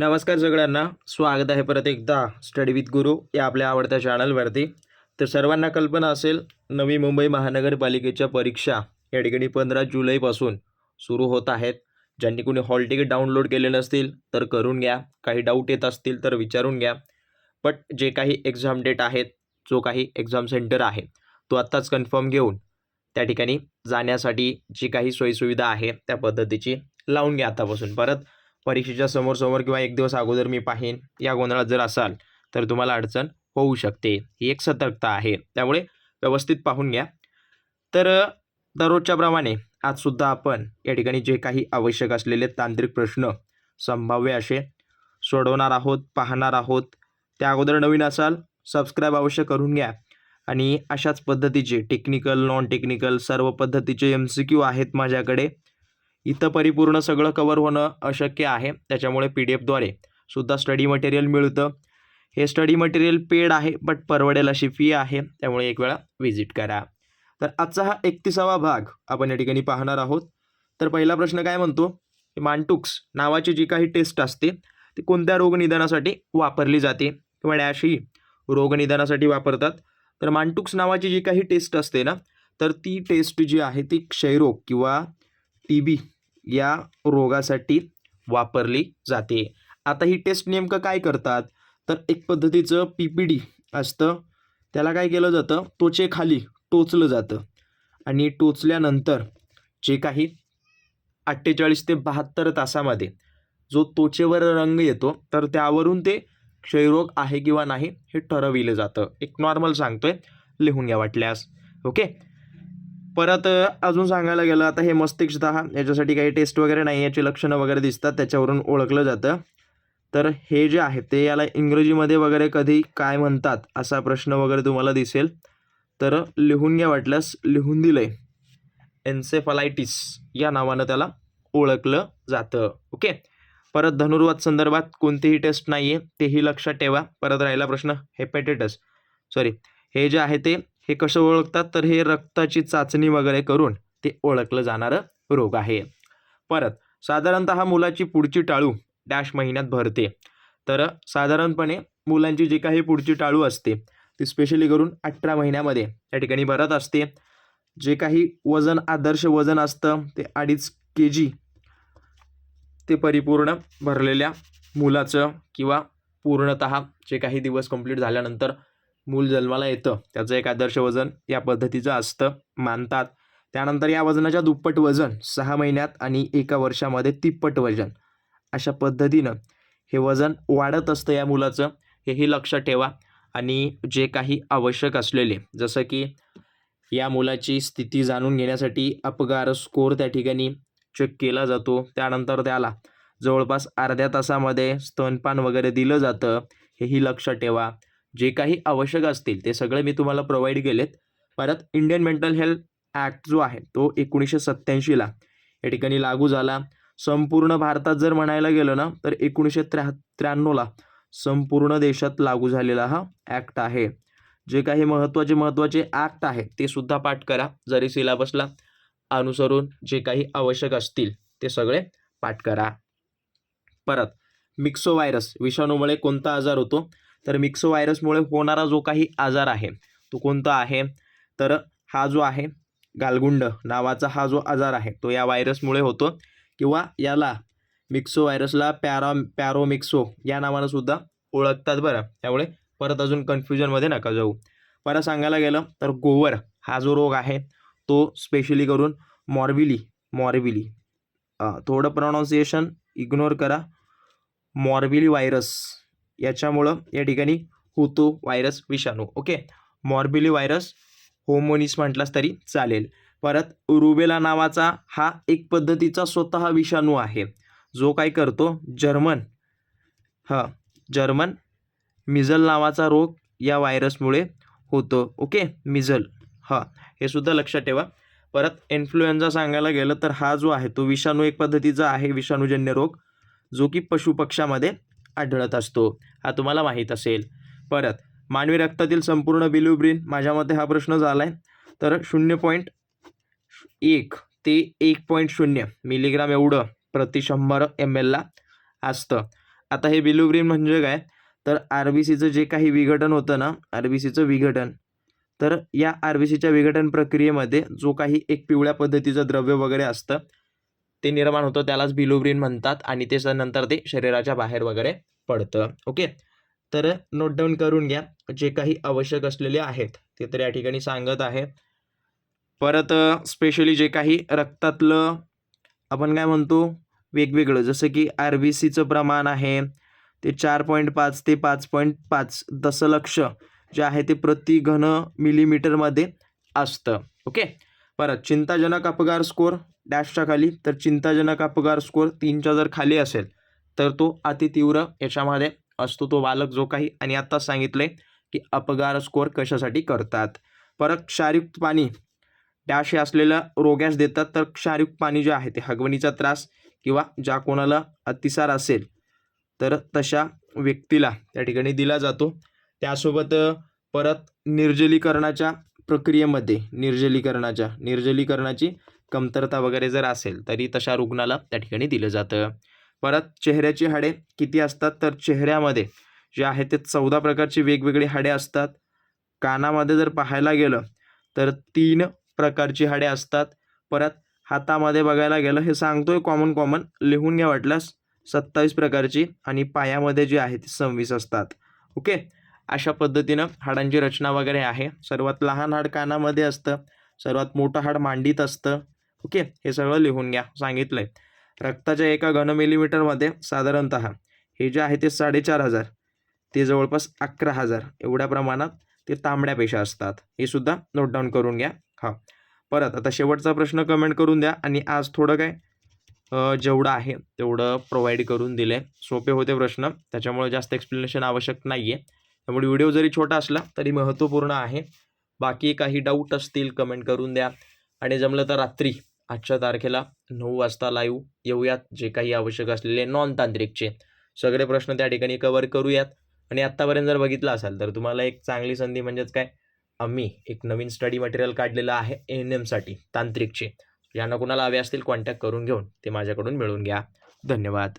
नमस्कार सगळ्यांना. स्वागत आहे परत एकदा स्टडी विथ गुरु या आपल्या आवडत्या चॅनलवरती तर सर्वांना कल्पना असेल नवी मुंबई महानगरपालिकेच्या परीक्षा या ठिकाणी पंधरा जुलैपासून सुरू होत आहेत. ज्यांनी कोणी हॉल तिकीट डाउनलोड केले नसतील तर करून घ्या. काही डाऊट येत असतील तर विचारून घ्या. बट जे काही एक्झाम डेट आहेत जो काही एक्झाम सेंटर आहे तो आत्ताच कन्फर्म घेऊन त्या ठिकाणी जाण्यासाठी जी काही सोयीसुविधा आहे त्या पद्धतीची लावून घ्या आतापासून. परत परीक्षेच्या समोर समोर किंवा एक दिवस अगोदर मी पाहीन या गोंधळात जर असाल तर तुम्हाला अडचण होऊ शकते. ही एक सतर्कता आहे. त्यामुळे व्यवस्थित पाहून घ्या. तर दररोजच्या प्रमाणे आजसुद्धा आपण या ठिकाणी जे काही आवश्यक असलेले तांत्रिक प्रश्न संभाव्य असे सोडवणार आहोत पाहणार आहोत त्या अगोदर नवीन असाल सबस्क्राईब अवश्य करून घ्या. आणि अशाच पद्धतीचे टेक्निकल नॉन टेक्निकल सर्व पद्धतीचे एम सी क्यू आहेत माझ्याकडे. इथं परिपूर्ण सगळं कवर होणं अशक्य आहे. त्याच्यामुळे पी डी एफद्वारे सुद्धा स्टडी मटेरियल मिळतं. हे स्टडी मटेरियल पेड आहे बट परवडेल अशी फी आहे. त्यामुळे एक वेळा व्हिजिट करा. तर आजचा हा एकतीसावा भाग आपण या ठिकाणी पाहणार आहोत. तर पहिला प्रश्न काय म्हणतो? मांटुक्स नावाची जी काही टेस्ट असते ती कोणत्या रोगनिदानासाठी वापरली जाते? किंवा डॅश ही रोगनिदानासाठी वापरतात. तर मांटुक्स नावाची जी काही टेस्ट असते ना तर ती टेस्ट जी आहे ती क्षयरोग किंवा टी बी या रोगासाठी वापरली जाते. आता ही टेस्ट नेमकं काय करतात? तर एक पद्धतीचं पी पी डी असतं. त्याला काय केलं जातं? त्वचेखाली टोचलं जातं. आणि टोचल्यानंतर जे काही अठ्ठेचाळीस ते बहात्तर तासामध्ये जो त्वचेवर रंग येतो तर त्यावरून ते क्षयरोग आहे किंवा नाही हे ठरविलं जातं. एक नॉर्मल सांगतोय लिहून घ्या वाटल्यास. ओके परत अजून सांगायला गेलं आता हे मस्तिष्क याच्यासाठी काही टेस्ट वगैरे नाही याची लक्षणं वगैरे दिसतात त्याच्यावरून ओळखलं जातं. तर हे जे आहे ते याला इंग्रजीमध्ये वगैरे कधी काय म्हणतात असा प्रश्न वगैरे तुम्हाला दिसेल. तर लिहून घ्या वाटल्यास लिहून दिलं आहे एन्सेफलायटिस या नावानं त्याला ओळखलं जातं. ओके? परत धनुर्वाद संदर्भात कोणतीही टेस्ट नाही आहे तेही लक्षात ठेवा. परत राहिला प्रश्न हेपेटायटस सॉरी हे जे आहे ते हे कसं ओळखतात? तर हे रक्ताची चाचणी वगैरे करून ते ओळखलं जाणारं रोग आहे. परत साधारणतः मुलाची पुढची टाळू डॅश महिन्यात भरते. तर साधारणपणे मुलांची जी काही पुढची टाळू असते ती स्पेशली करून अठरा महिन्यामध्ये त्या ठिकाणी भरत असते. जे काही वजन आदर्श वजन असतं ते अडीच के जी ते परिपूर्ण भरलेल्या मुलाचं किंवा पूर्णत जे काही दिवस कंप्लीट झाल्यानंतर मूल जन्माला येतं. त्याचं एक आदर्श वजन या पद्धतीचं असतं. मानतात. त्यानंतर या वजनाच्या दुप्पट वजन सहा महिन्यात आणि एका वर्षामध्ये तिप्पट वजन. अशा पद्धतीनं हे वजन वाढत असतं या मुलाचं. हेही लक्षात ठेवा. आणि जे काही आवश्यक असलेले जसं की या मुलाची स्थिती जाणून घेण्यासाठी अपगार स्कोर त्या ठिकाणी चेक केला जातो. त्यानंतर त्याला जवळपास अर्ध्या तासामध्ये स्तनपान वगैरे दिलं जातं. हेही लक्षात ठेवा. जे काही आवश्यक असतील ते सगळे मी तुम्हाला प्रोव्हाइड केलेत. परत इंडियन मेंटल हेल्थ ॲक्ट जो आहे तो एकोणीसशे सत्त्याऐंशीला या ठिकाणी लागू झाला. संपूर्ण भारतात जर म्हणायला गेलं ना तर एकोणीसशे त्र्या त्र्याण्णवला संपूर्ण देशात लागू झालेला हा ॲक्ट आहे. जे काही महत्त्वाचे महत्त्वाचे ॲक्ट आहे ते सुद्धा पाठ करा जरी सिलेबसला अनुसरून जे काही आवश्यक असतील ते सगळे पाठ करा. परत मिक्सो व्हायरस विषाणूमुळे कोणता आजार होतो? तर मिक्सो व्हायरसमुळे होणारा जो काही आजार आहे तो कोणता आहे? तर हा जो आहे गालगुंड नावाचा हा जो आजार आहे तो या व्हायरसमुळे होतो. किंवा याला मिक्सो व्हायरसला पॅरा पॅरोमिक्सो या नावानं सुद्धा ओळखतात बरं. त्यामुळे परत अजून कन्फ्युजनमध्ये नका जाऊ. परत सांगायला गेलं तर गोवर हा जो रोग आहे तो स्पेशली करून मॉर्बिली मॉर्बिली थोडं प्रोनाऊन्सिएशन इग्नोर करा. मॉर्बिली व्हायरस याच्यामुळं या ठिकाणी होतो व्हायरस विषाणू ओके? मॉर्बिली व्हायरस होमोनिस म्हटलास तरी चालेल. परत रुबेला नावाचा हा एक पद्धतीचा स्वतः विषाणू आहे. जो काय करतो? जर्मन हां जर्मन मिझल नावाचा रोग या व्हायरसमुळे होतो ओके? मिझल हां हे सुद्धा लक्षात ठेवा. परत इन्फ्लुएन्झा सांगायला गेलं तर हा जो आहे तो विषाणू एक पद्धतीचा आहे विषाणूजन्य रोग जो की पशुपक्षामध्ये आढळत असतो. हा तुम्हाला माहीत असेल. परत मानवी रक्तातील संपूर्ण बिल्युब्रिन माझ्या मते हा प्रश्न झाला आहे तर शून्य पॉईंट एक ते एक पॉईंट शून्य मिलीग्राम एवढं प्रति शंभर एम एलला असतं. आता हे बिलुब्रिन म्हणजे काय? तर आर बी सीचं जे काही विघटन होतं ना आर बी सीचं विघटन तर या आर बी सीच्या विघटन प्रक्रियेमध्ये जो काही एक पिवळ्या पद्धतीचं द्रव्य वगैरे असतं ते निर्माण होतं त्यालाच बिलुब्रिन म्हणतात आणि ते स- नंतर ते शरीराच्या बाहेर वगैरे पडतं. ओके? तर नोट डाऊन करून घ्या जे काही आवश्यक असलेले आहेत ते तर या ठिकाणी सांगत आहे. परत स्पेशली जे काही रक्तातलं आपण काय म्हणतो वेगवेगळं जसं की आर बी सीचं प्रमाण आहे ते चार पॉईंट पाच ते पाच पॉईंट पाच दशलक्ष जे आहे ते प्रति घन मिलीमीटरमध्ये असतं. ओके? परत चिंताजनक अपगार स्कोअर डॅशच्या खाली. तर चिंताजनक अपगार स्कोर तीनच्या जर खाली असेल तर तो अतितीव्र याच्यामध्ये असतो. तो बालक जो काही आणि आत्ताच आहे की अपगार स्कोअर कशासाठी करतात. परत क्षारयुक्त पाणी. डॅश हे असलेल्या रोग्यास देतात तर क्षारयुक्त पाणी जे आहे ते हगवणीचा त्रास किंवा ज्या कोणाला अतिसार असेल तर तशा व्यक्तीला त्या ठिकाणी दिला जातो. त्यासोबत परत निर्जलीकरणाच्या प्रक्रियेमध्ये निर्जलीकरणाच्या निर्जलीकरणाची कमतरता वगैरे जर असेल तरी तशा रुग्णाला त्या ठिकाणी दिलं जातं. परत चेहऱ्याची हाडे किती असतात? तर चेहऱ्यामध्ये जे आहे ते चौदा प्रकारची वेगवेगळी हाडे असतात. कानामध्ये जर पाहायला गेलं तर तीन प्रकारची हाडे असतात. परत हातामध्ये बघायला गेलं हे सांगतोय कॉमन कॉमन लिहून घ्या वाटल्यास. सत्तावीस प्रकारची आणि पायामध्ये जे आहे ते सव्वीस असतात. ओके? अशा पद्धतीनं हाडांची रचना वगैरे आहे. सर्वात लहान हाड कानामध्ये असतं. सर्वात मोठं हाड मांडीत असतं. ओके? हे सगळं लिहून घ्या. सांगितलंय. रक्ताच्या एका घन मिलीमीटरमध्ये साधारणत हे जे आहे ते साडेचार हजार. ते जवळपास अकरा हजार. एवढ्या प्रमाणात ते तांबड्या पेशा असतात. हे सुद्धा नोट डाऊन करून घ्या. हां. परत आता शेवटचा प्रश्न कमेंट करून द्या. आणि आज थोडं काय जेवढं आहे तेवढं प्रोव्हाइड करून दिले सोपे होते प्रश्न. त्याच्यामुळे जास्त एक्सप्लेनेशन आवश्यक नाही आहे त्यामुळे व्हिडिओ जरी छोटा असला तरी महत्त्वपूर्ण आहे. बाकी काही डाऊट असतील कमेंट करून द्या. आणि जमलं तर रात्री आजच्या तारखेला नऊ वाजता लाईव्ह येऊयात. जे काही आवश्यक असलेले नॉन तांत्रिकचे सगळे प्रश्न त्या ठिकाणी कवर करूयात. आणि आत्तापर्यंत जर बघितलं असाल तर तुम्हाला एक चांगली संधी म्हणजेच काय? आम्ही एक नवीन स्टडी मटेरियल काढलेलं आहे एन एमसाठी तांत्रिकचे. ज्यांना कुणाला हवे असतील कॉन्टॅक्ट करून घेऊन ते माझ्याकडून मिळवून घ्या. धन्यवाद.